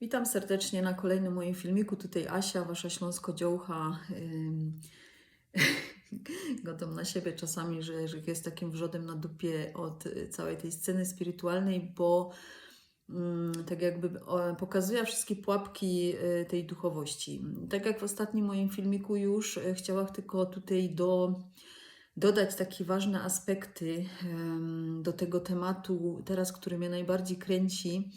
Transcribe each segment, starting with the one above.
Witam serdecznie na kolejnym moim filmiku. Tutaj Asia, wasza śląsko-dziołcha. Godą na siebie czasami, że, że jest takim wrzodem na dupie od y, całej tej sceny spirytualnej, bo mm, tak jakby pokazuje wszystkie pułapki y, tej duchowości. Tak jak w ostatnim moim filmiku już y, chciałam tylko tutaj do, dodać takie ważne aspekty do tego tematu, teraz, który mnie najbardziej kręci.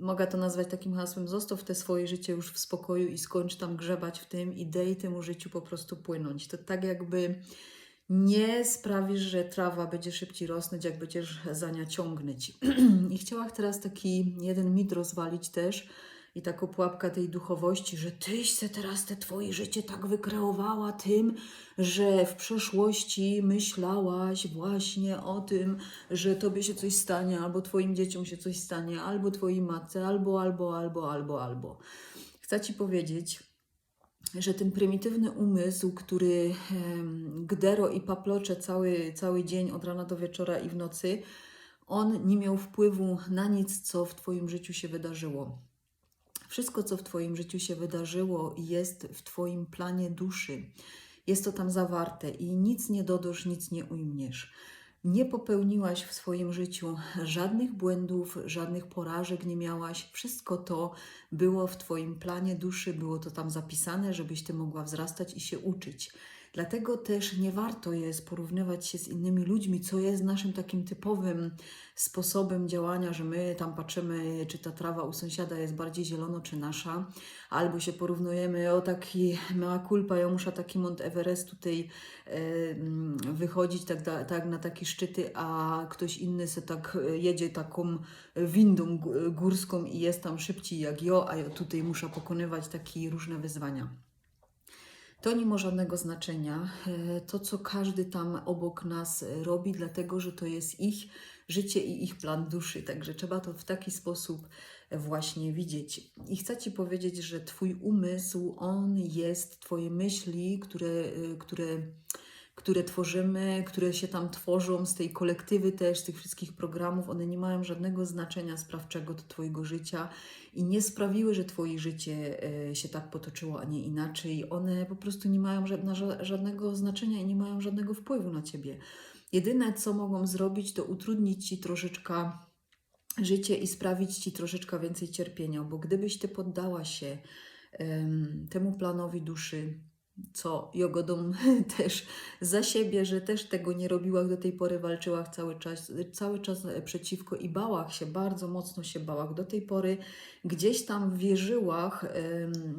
Mogę to nazwać takim hasłem: zostaw te swoje życie już w spokoju i skończ tam grzebać w tym i daj temu życiu po prostu płynąć. To tak jakby nie sprawisz, że trawa będzie szybciej rosnąć, jak będziesz za nią ciągnąć. I chciałam teraz taki jeden mit rozwalić też i taką pułapkę tej duchowości, że tyś se teraz te twoje życie tak wykreowała tym, że w przeszłości myślałaś właśnie o tym, że tobie się coś stanie, albo twoim dzieciom się coś stanie, albo twojej matce, albo, albo, albo, albo, albo. Chcę ci powiedzieć, że ten prymitywny umysł, który gdero i paplocze cały, cały dzień od rana do wieczora i w nocy, on nie miał wpływu na nic, co w Twoim życiu się wydarzyło. Wszystko, co w Twoim życiu się wydarzyło, jest w Twoim planie duszy. Jest to tam zawarte i nic nie dodasz, nic nie ujmniesz. Nie popełniłaś w swoim życiu żadnych błędów, żadnych porażek nie miałaś. Wszystko to było w Twoim planie duszy, było to tam zapisane, żebyś Ty mogła wzrastać i się uczyć. Dlatego też nie warto jest porównywać się z innymi ludźmi, co jest naszym takim typowym sposobem działania, że my tam patrzymy, czy ta trawa u sąsiada jest bardziej zielono, czy nasza, albo się porównujemy, o taki mea culpa, ja muszę taki Mont Everest tutaj e, wychodzić tak, da, tak na takie szczyty, a ktoś inny se tak e, jedzie taką windą gó- górską i jest tam szybciej jak ja, a ja tutaj muszę pokonywać takie różne wyzwania. To nie ma żadnego znaczenia. E, To, co każdy tam obok nas robi, dlatego że to jest ich życie i ich plan duszy. Także trzeba to w taki sposób właśnie widzieć. I chcę Ci powiedzieć, że Twój umysł, on jest Twoje myśli, które, e, które, które tworzymy, które się tam tworzą z tej kolektywy też, z tych wszystkich programów, one nie mają żadnego znaczenia sprawczego do Twojego życia i nie sprawiły, że Twoje życie e, się tak potoczyło, a nie inaczej. One po prostu nie mają żadnego znaczenia i nie mają żadnego wpływu na Ciebie. Jedyne, co mogą zrobić, to utrudnić Ci troszeczkę życie i sprawić Ci troszeczkę więcej cierpienia, bo gdybyś Ty poddała się em, temu planowi duszy, co Jogodą też za siebie, że też tego nie robiła, do tej pory walczyła cały czas, cały czas e, przeciwko i bałach się, bardzo mocno się bałach. Do tej pory gdzieś tam wierzyłach,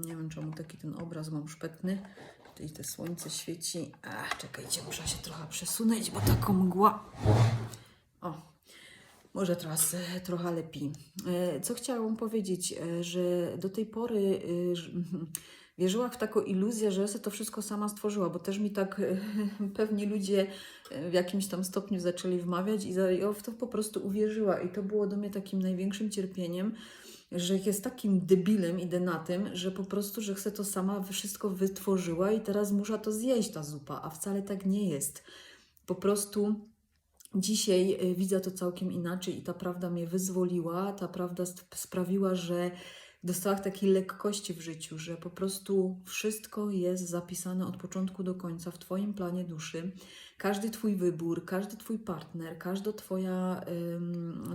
nie wiem czemu taki ten obraz mam szpetny, tutaj te słońce świeci, Ach, czekajcie, muszę się trochę przesunąć, bo taką mgła, o, może teraz e, trochę lepiej. E, Co chciałam powiedzieć, że do tej pory wierzyła w taką iluzję, że ja sobie to wszystko sama stworzyła, bo też mi tak e, pewni ludzie e, w jakimś tam stopniu zaczęli wmawiać i ja w to po prostu uwierzyła. I to było do mnie takim największym cierpieniem, że jest takim debilem i denatym, że po prostu, że chcę to sama wszystko wytworzyła i teraz muszę to zjeść, ta zupa, a wcale tak nie jest. Po prostu Dzisiaj y, widzę to całkiem inaczej i ta prawda mnie wyzwoliła. Ta prawda sprawiła, że dostałam takiej lekkości w życiu, że po prostu wszystko jest zapisane od początku do końca w Twoim planie duszy. Każdy Twój wybór, każdy Twój partner, każda Twoja,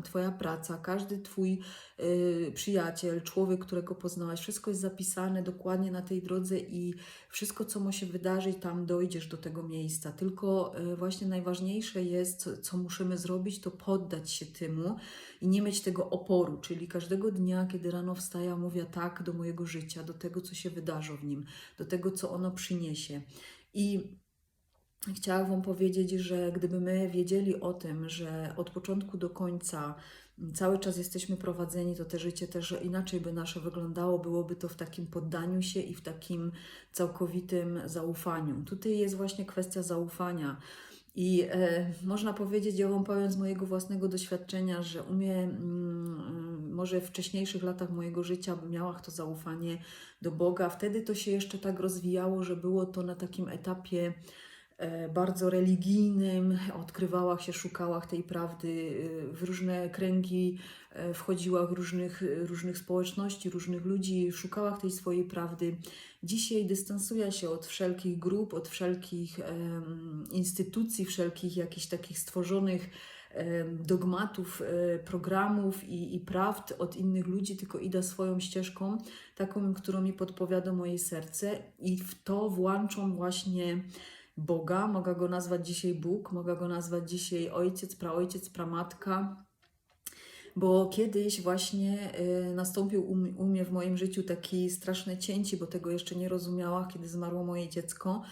twoja praca, każdy Twój y, przyjaciel, człowiek, którego poznałaś, wszystko jest zapisane dokładnie na tej drodze i wszystko, co ma się wydarzyć, tam dojdziesz do tego miejsca. Tylko y, właśnie najważniejsze jest, co, co musimy zrobić, to poddać się temu i nie mieć tego oporu. Czyli każdego dnia, kiedy rano wstaję, mówię tak do mojego życia, do tego, co się wydarzy w nim, do tego, co ono przyniesie. I Chciałam Wam powiedzieć, że gdyby my wiedzieli o tym, że od początku do końca cały czas jesteśmy prowadzeni, to te życie też inaczej by nasze wyglądało, byłoby to w takim poddaniu się i w takim całkowitym zaufaniu. Tutaj jest właśnie kwestia zaufania. I e, można powiedzieć, ja Wam powiem z mojego własnego doświadczenia, że u mnie mm, może w wcześniejszych latach mojego życia miałam to zaufanie do Boga. Wtedy to się jeszcze tak rozwijało, że było to na takim etapie bardzo religijnym, odkrywała się, szukała tej prawdy e, w różne kręgi, e, wchodziła w różnych, różnych społeczności, różnych ludzi, szukała tej swojej prawdy. Dzisiaj dystansuje się od wszelkich grup, od wszelkich em, instytucji, wszelkich jakichś takich stworzonych em, dogmatów, e, programów i, i prawd od innych ludzi, tylko idę swoją ścieżką, taką, którą mi podpowiada moje serce i w to włączą właśnie Boga, mogę go nazwać dzisiaj Bóg, mogę go nazwać dzisiaj ojciec, praojciec, pramatka, bo kiedyś właśnie y, nastąpił u, mnie w moim życiu taki straszne cięcie, bo tego jeszcze nie rozumiała, kiedy zmarło moje dziecko,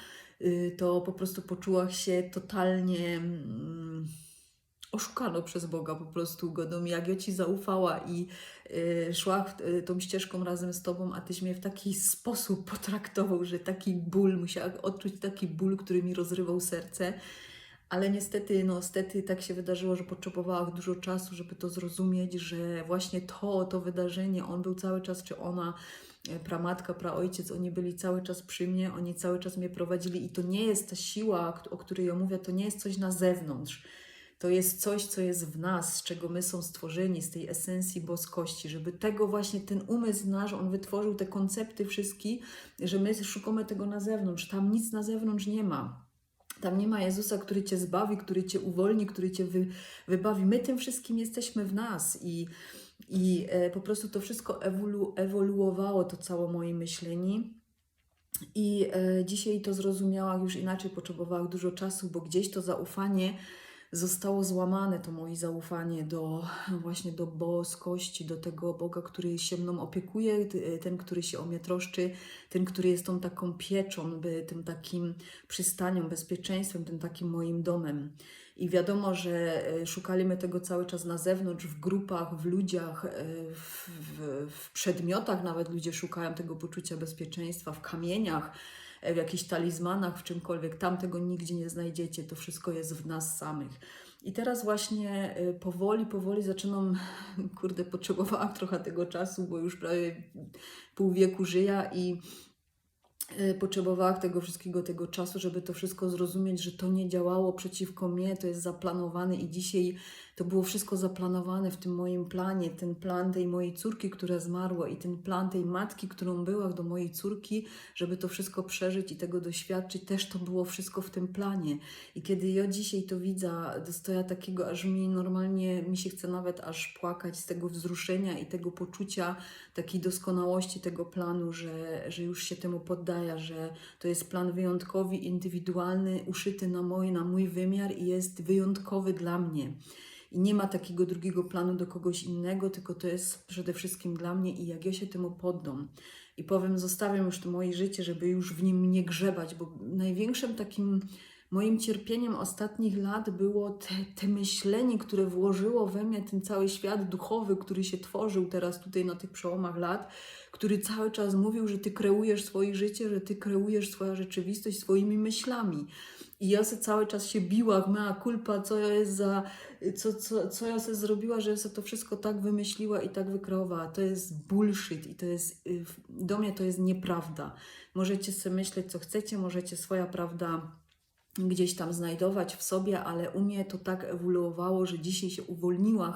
y, to po prostu poczułam się totalnie mm, oszukano przez Boga po prostu go jak ja Ci zaufała i y, szła w, y, tą ścieżką razem z Tobą, a Tyś mnie w taki sposób potraktował, że taki ból, musiałam odczuć taki ból, który mi rozrywał serce. Ale niestety, no niestety tak się wydarzyło, że potrzebowałam dużo czasu, żeby to zrozumieć, że właśnie to, to wydarzenie, on był cały czas, czy ona, e, pramatka, praojciec, oni byli cały czas przy mnie, oni cały czas mnie prowadzili i to nie jest ta siła, o której ja mówię, to nie jest coś na zewnątrz. To jest coś, co jest w nas, z czego my są stworzeni, z tej esencji boskości, żeby tego właśnie ten umysł nasz, on wytworzył te koncepty wszystkie, że my szukamy tego na zewnątrz. Tam nic na zewnątrz nie ma. Tam nie ma Jezusa, który cię zbawi, który cię uwolni, który cię wy, wybawi. My tym wszystkim jesteśmy w nas i, i e, po prostu to wszystko ewolu, ewoluowało, to całe moje myślenie. I e, dzisiaj to zrozumiałam już inaczej, potrzebowałam dużo czasu, bo gdzieś to zaufanie zostało złamane, to moje zaufanie do właśnie do boskości, do tego Boga, który się mną opiekuje, ten, który się o mnie troszczy, ten, który jest tą taką pieczą, by tym takim przystanią, bezpieczeństwem, tym takim moim domem. I wiadomo, że e, szukaliśmy tego cały czas na zewnątrz, w grupach, w ludziach, e, w, w, w przedmiotach nawet ludzie szukają tego poczucia bezpieczeństwa, w kamieniach, w jakichś talizmanach, w czymkolwiek. Tam tego nigdzie nie znajdziecie, to wszystko jest w nas samych. I teraz właśnie e, powoli, powoli zaczynam, kurde, potrzebowałam trochę tego czasu, bo już prawie pół wieku żyję i potrzebowałam tego wszystkiego, tego czasu, żeby to wszystko zrozumieć, że to nie działało przeciwko mnie, to jest zaplanowane i dzisiaj to było wszystko zaplanowane w tym moim planie, ten plan tej mojej córki, która zmarła i ten plan tej matki, którą była do mojej córki, żeby to wszystko przeżyć i tego doświadczyć, też to było wszystko w tym planie. I kiedy ja dzisiaj to widzę, dostaję takiego, aż mi normalnie, mi się chce nawet aż płakać z tego wzruszenia i tego poczucia takiej doskonałości tego planu, że, że już się temu poddaję, że to jest plan wyjątkowy, indywidualny, uszyty na mój, na mój wymiar i jest wyjątkowy dla mnie. I nie ma takiego drugiego planu do kogoś innego, tylko to jest przede wszystkim dla mnie i jak ja się temu poddam i powiem, zostawiam już to moje życie, żeby już w nim nie grzebać, bo największym takim moim cierpieniem ostatnich lat było te, te myślenie, które włożyło we mnie ten cały świat duchowy, który się tworzył teraz tutaj na tych przełomach lat, który cały czas mówił, że ty kreujesz swoje życie, że ty kreujesz swoją rzeczywistość swoimi myślami. I ja se cały czas się biła, mea culpa, co ja jest za, co, co, co ja sobie zrobiła, że sobie to wszystko tak wymyśliła i tak wykreowała. To jest bullshit i to jest, y, do mnie to jest nieprawda. Możecie sobie myśleć, co chcecie, możecie swoja prawda gdzieś tam znajdować w sobie, ale u mnie to tak ewoluowało, że dzisiaj się uwolniłam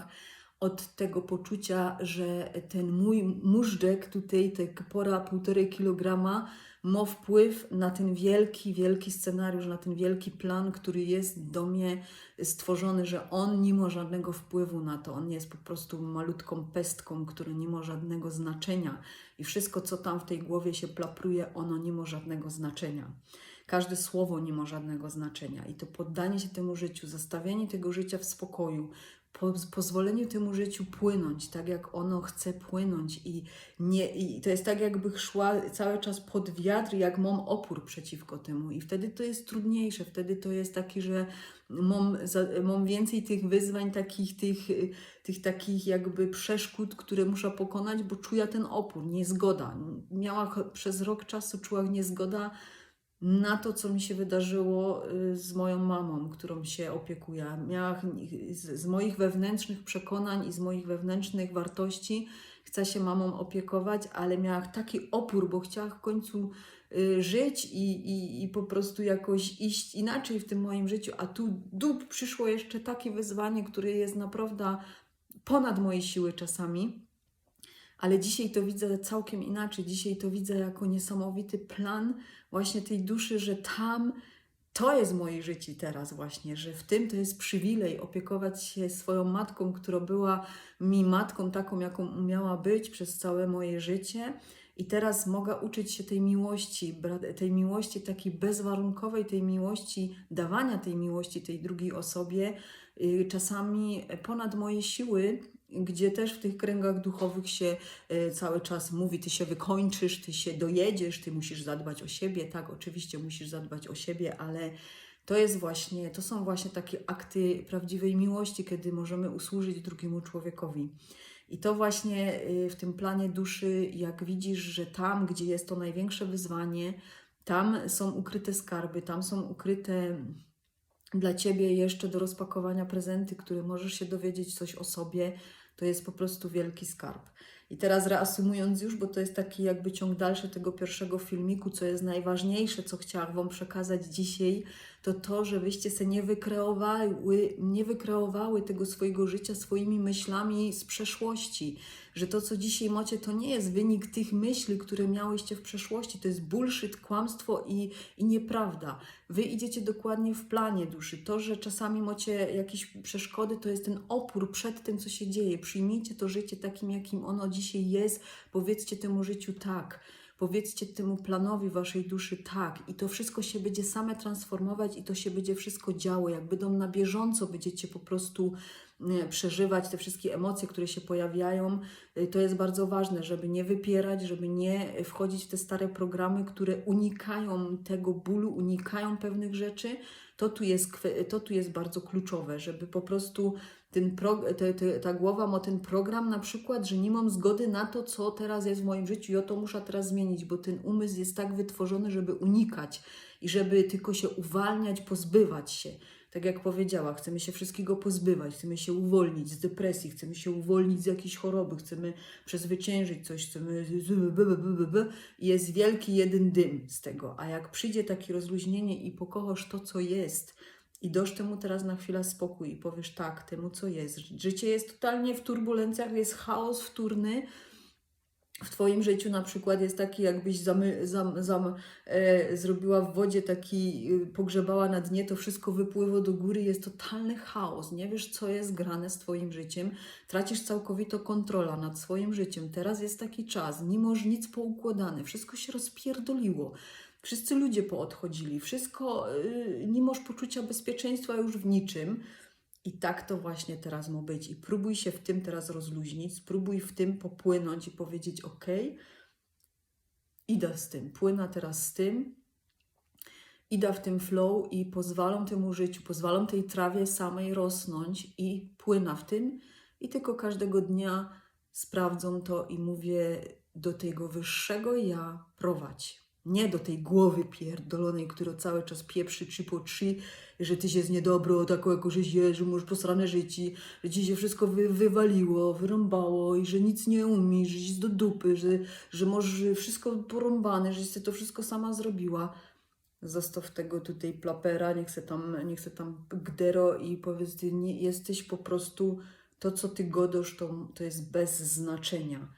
od tego poczucia, że ten mój móżdżek tutaj, te pora półtorej kilograma, ma wpływ na ten wielki, wielki scenariusz, na ten wielki plan, który jest do mnie stworzony, że on nie ma żadnego wpływu na to. On jest po prostu malutką pestką, która nie ma żadnego znaczenia i wszystko, co tam w tej głowie się plapruje, ono nie ma żadnego znaczenia. Każde słowo nie ma żadnego znaczenia i to poddanie się temu życiu, zostawienie tego życia w spokoju, po, pozwolenie temu życiu płynąć tak, jak ono chce płynąć i, nie, i to jest tak, jakby szła cały czas pod wiatr, jak mam opór przeciwko temu i wtedy to jest trudniejsze, wtedy to jest taki, że mam, mam więcej tych wyzwań, takich, tych, tych takich jakby przeszkód, które muszę pokonać, bo czuję ten opór, niezgoda. Miała przez rok czasu, czuła niezgoda na to, co mi się wydarzyło y, z moją mamą, którą się opiekuję. Miała z, z moich wewnętrznych przekonań i z moich wewnętrznych wartości chce się mamą opiekować, ale miała taki opór, bo chciała w końcu y, żyć i, i, i po prostu jakoś iść inaczej w tym moim życiu, a tu dup przyszło jeszcze takie wyzwanie, które jest naprawdę ponad moje siły czasami. Ale dzisiaj to widzę całkiem inaczej. Dzisiaj to widzę jako niesamowity plan właśnie tej duszy, że tam to jest moje życie teraz właśnie, że w tym to jest przywilej opiekować się swoją matką, która była mi matką taką, jaką umiała być przez całe moje życie. I teraz mogę uczyć się tej miłości, tej miłości takiej bezwarunkowej, tej miłości, dawania tej miłości tej drugiej osobie, y, czasami ponad moje siły, gdzie też w tych kręgach duchowych się y, cały czas mówi, ty się wykończysz, ty się dojedziesz, ty musisz zadbać o siebie. Tak, oczywiście musisz zadbać o siebie, ale to jest właśnie, to są właśnie takie akty prawdziwej miłości, kiedy możemy usłużyć drugiemu człowiekowi. I to właśnie y, w tym planie duszy, jak widzisz, że tam, gdzie jest to największe wyzwanie, tam są ukryte skarby, tam są ukryte dla ciebie jeszcze do rozpakowania prezenty, które możesz się dowiedzieć coś o sobie, to jest po prostu wielki skarb. I teraz reasumując już, bo to jest taki jakby ciąg dalszy tego pierwszego filmiku, co jest najważniejsze, co chciałam Wam przekazać dzisiaj, to to, żebyście se nie wykreowały, nie wykreowały tego swojego życia swoimi myślami z przeszłości. Że to, co dzisiaj macie, to nie jest wynik tych myśli, które miałyście w przeszłości. To jest bullshit, kłamstwo i, i nieprawda. Wy idziecie dokładnie w planie duszy. To, że czasami macie jakieś przeszkody, to jest ten opór przed tym, co się dzieje. Przyjmijcie to życie takim, jakim ono dzisiaj jest. Powiedzcie temu życiu tak. Powiedzcie temu planowi waszej duszy tak, i to wszystko się będzie same transformować, i to się będzie wszystko działo. Jak będą na bieżąco, będziecie po prostu e, przeżywać te wszystkie emocje, które się pojawiają. E, To jest bardzo ważne, żeby nie wypierać, żeby nie wchodzić w te stare programy, które unikają tego bólu, unikają pewnych rzeczy. To tu jest, to tu jest bardzo kluczowe, żeby po prostu ten prog- te, te, ta głowa ma ten program na przykład, że nie mam zgody na to, co teraz jest w moim życiu i o to muszę teraz zmienić, bo ten umysł jest tak wytworzony, żeby unikać i żeby tylko się uwalniać, pozbywać się. Tak jak powiedziała, chcemy się wszystkiego pozbywać, chcemy się uwolnić z depresji, chcemy się uwolnić z jakiejś choroby, chcemy przezwyciężyć coś, chcemy jest wielki jeden dym z tego. A jak przyjdzie takie rozluźnienie i pokochasz to, co jest, i dasz temu teraz na chwilę spokój i powiesz tak temu, co jest. Życie jest totalnie w turbulencjach, jest chaos wtórny. W Twoim życiu na przykład jest taki, jakbyś zam, zam, e, zrobiła w wodzie taki, y, pogrzebała na dnie, to wszystko wypływa do góry, jest totalny chaos. Nie wiesz, co jest grane z Twoim życiem, tracisz całkowitą kontrolę nad swoim życiem. Teraz jest taki czas, nie masz nic poukładane, wszystko się rozpierdoliło. Wszyscy ludzie poodchodzili, wszystko, y, nie masz poczucia bezpieczeństwa już w niczym. I tak to właśnie teraz ma być. I próbuj się w tym teraz rozluźnić, spróbuj w tym popłynąć i powiedzieć: OK, idę z tym, płynę teraz z tym, idę w tym flow i pozwalam temu życiu, pozwalam tej trawie samej rosnąć i płynę w tym. I tylko każdego dnia sprawdzam to i mówię do tego wyższego ja prowadź. Nie do tej głowy pierdolonej, która cały czas pieprzy trzy po trzy, że ty się jest niedobro, taką jako żeś jest, że masz posrane życie, że ci się wszystko wy, wywaliło, wyrąbało i że nic nie umiesz, że jest do dupy, że, że masz wszystko porąbane, że się to wszystko sama zrobiła. Zostaw tego tutaj plapera, niech se tam, niech se tam gdero i powiedz, ty nie jesteś po prostu, to co ty godosz, to, to jest bez znaczenia.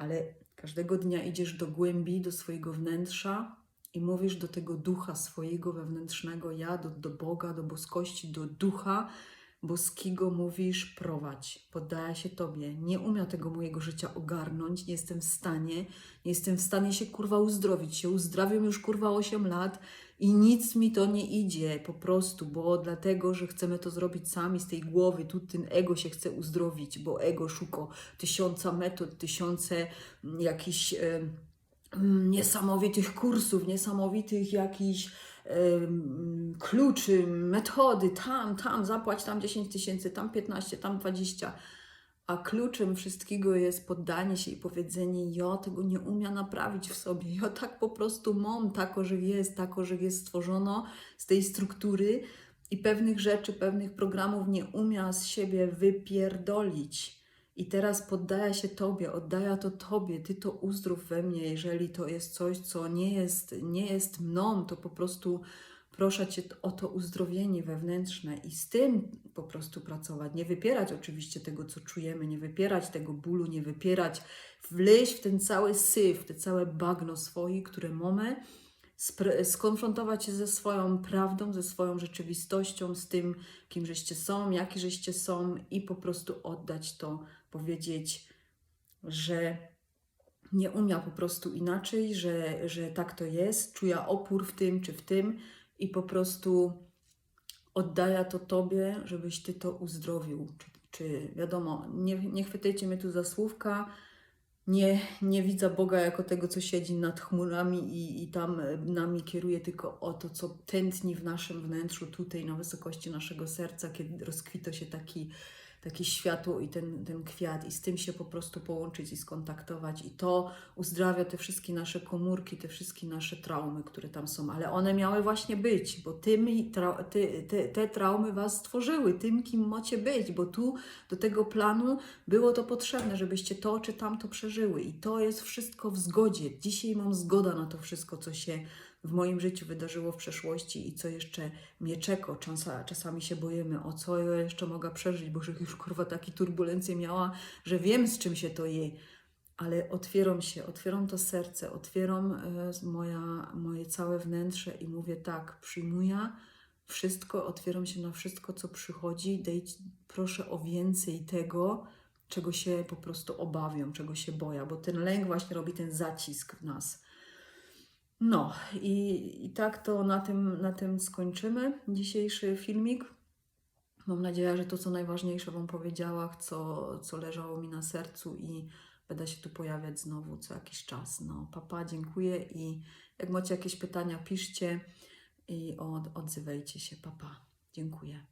Ale każdego dnia idziesz do głębi, do swojego wnętrza i mówisz do tego ducha swojego wewnętrznego ja, do, do Boga, do boskości, do ducha boskiego mówisz prowadź, poddaję się Tobie. Nie umiem tego mojego życia ogarnąć, nie jestem w stanie, nie jestem w stanie się kurwa uzdrowić. Się uzdrawiam już kurwa 8 lat i nic mi to nie idzie po prostu, bo dlatego, że chcemy to zrobić sami z tej głowy, tu ten ego się chce uzdrowić, bo ego szuka tysiąca metod, tysiące mm, jakichś e, niesamowitych kursów, niesamowitych jakichś kluczy, metody, tam, tam, zapłać tam 10 tysięcy, tam 15, tam 20. A kluczem wszystkiego jest poddanie się i powiedzenie, ja tego nie umiem naprawić w sobie, ja tak po prostu mam, tako, że jest, tako, że jest stworzono z tej struktury i pewnych rzeczy, pewnych programów nie umiem z siebie wypierdolić. I teraz poddaję się Tobie, oddaję to Tobie, Ty to uzdrów we mnie, jeżeli to jest coś, co nie jest, nie jest mną, to po prostu proszę Cię o to uzdrowienie wewnętrzne i z tym po prostu pracować. Nie wypierać oczywiście tego, co czujemy, nie wypierać tego bólu, nie wypierać, wleźć w ten cały syf, te całe bagno swoje, które mamy, skonfrontować się ze swoją prawdą, ze swoją rzeczywistością, z tym, kim żeście są, jaki żeście są i po prostu oddać to, powiedzieć, że nie umia po prostu inaczej, że, że tak to jest, czuję opór w tym czy w tym i po prostu oddaję to Tobie, żebyś Ty to uzdrowił. Czy, czy wiadomo, nie, nie chwytajcie mnie tu za słówka, nie, nie widzę Boga jako tego, co siedzi nad chmurami i, i tam nami kieruje, tylko o to, co tętni w naszym wnętrzu, tutaj na wysokości naszego serca, kiedy rozkwita się taki, takie światło i ten, ten kwiat, i z tym się po prostu połączyć i skontaktować. I to uzdrawia te wszystkie nasze komórki, te wszystkie nasze traumy, które tam są, ale one miały właśnie być, bo tymi, trau- ty, te, te traumy Was stworzyły, tym, kim macie być, bo tu do tego planu było to potrzebne, żebyście to czy tamto przeżyły. I to jest wszystko w zgodzie. Dzisiaj mam zgoda na to wszystko, co się w moim życiu wydarzyło w przeszłości i co jeszcze mnie czeka. Czasa, czasami się boimy, o co ja jeszcze mogę przeżyć, bo że już kurwa takie turbulencje miała, że wiem z czym się to jej. Ale otwieram się, otwieram to serce, otwieram e, moja, moje całe wnętrze i mówię tak, przyjmuję wszystko, otwieram się na wszystko, co przychodzi. Dej, proszę o więcej tego, czego się po prostu obawiam, czego się boję, bo ten lęk właśnie robi ten zacisk w nas. No i, i tak to na tym, na tym skończymy dzisiejszy filmik. Mam nadzieję, że to, co najważniejsze Wam powiedziała, co, co leżało mi na sercu i będę się tu pojawiać znowu co jakiś czas. No, papa, dziękuję i jak macie jakieś pytania, piszcie i od, odzywajcie się. Papa, dziękuję.